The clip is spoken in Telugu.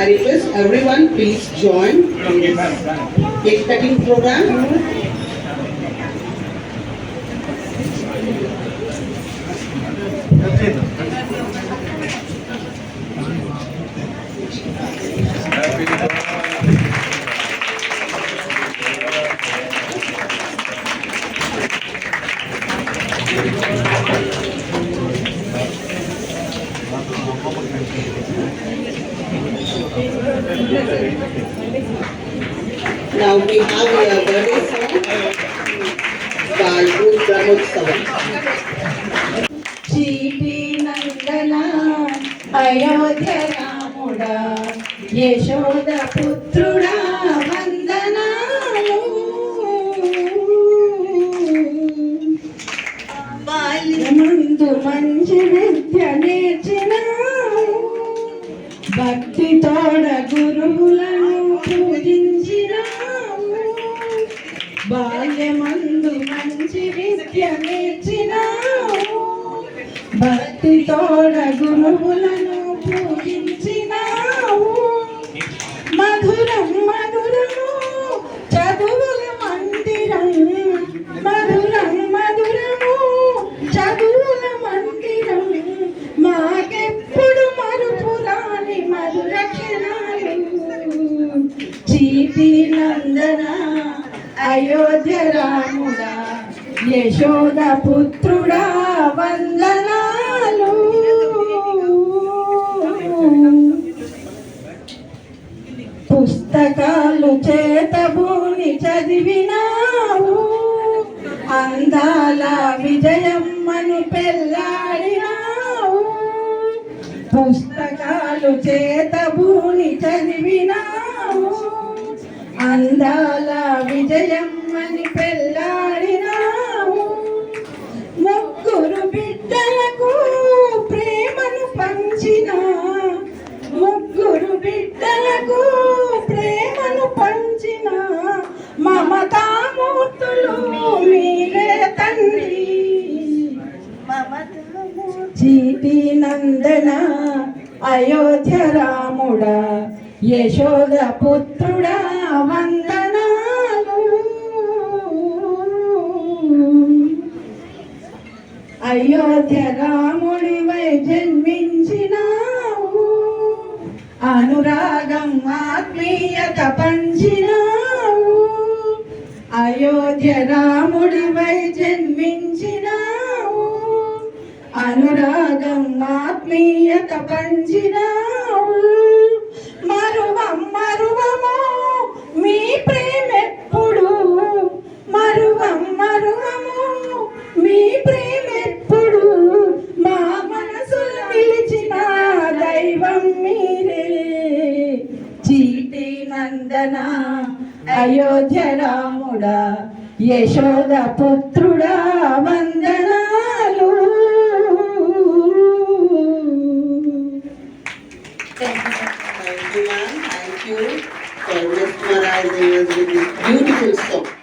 I request everyone please join cake cutting program. Now we have a birthday song by Ruth Brahmotsavam. చీటి నందన అయోధ్య రాముడా యశోద పుత్రుడా వందనాలు బాల్యమందు మంచి విద్య నేర్చిన భక్తి తోడ గురువులను పూజించిన బాల్యమందు మంచి విద్య నేర్చిన భక్తి తోడ గురువులను నందన అయోధ్య రాముడా యశోద పుత్రుడా వందనాలు. పుస్తకాలు చేతబూని చదివినావు అందాల విజయమ్మను పెళ్ళాడినావు పుస్తకాలు చేతబూని చదివినా అందాల విజయమ్మని పెళ్ళాడినావు ముగ్గురు బిడ్డలకు ప్రేమను పంచిన. ముగ్గురు బిడ్డలకు ప్రేమను పంచిన. మమతామూర్తులు మీరే తండ్రి. చీటి నందన అయోధ్య రాముడా. యశోద పుత్రుడా వందనాలు. అయోధ్య రాముడివై జన్మించినావు. అనురాగం ఆత్మీయత పంచినావు. అయోధ్య రాముడివై జన్మించినావు. అనురాగం ఆత్మీయత పంచినావు. మరువం మరువము మీ ప్రేమెప్పుడు. మరువం మరువము మీ ప్రేమెప్పుడు. మా మనసులు నిలిచిన దైవం మీరే. చీటి నందన అయోధ్య రాముడా యశోద పుత్రుడా వందనాలు. Thank you, ma'am. Thank you for mesmerizing us with this beautiful song.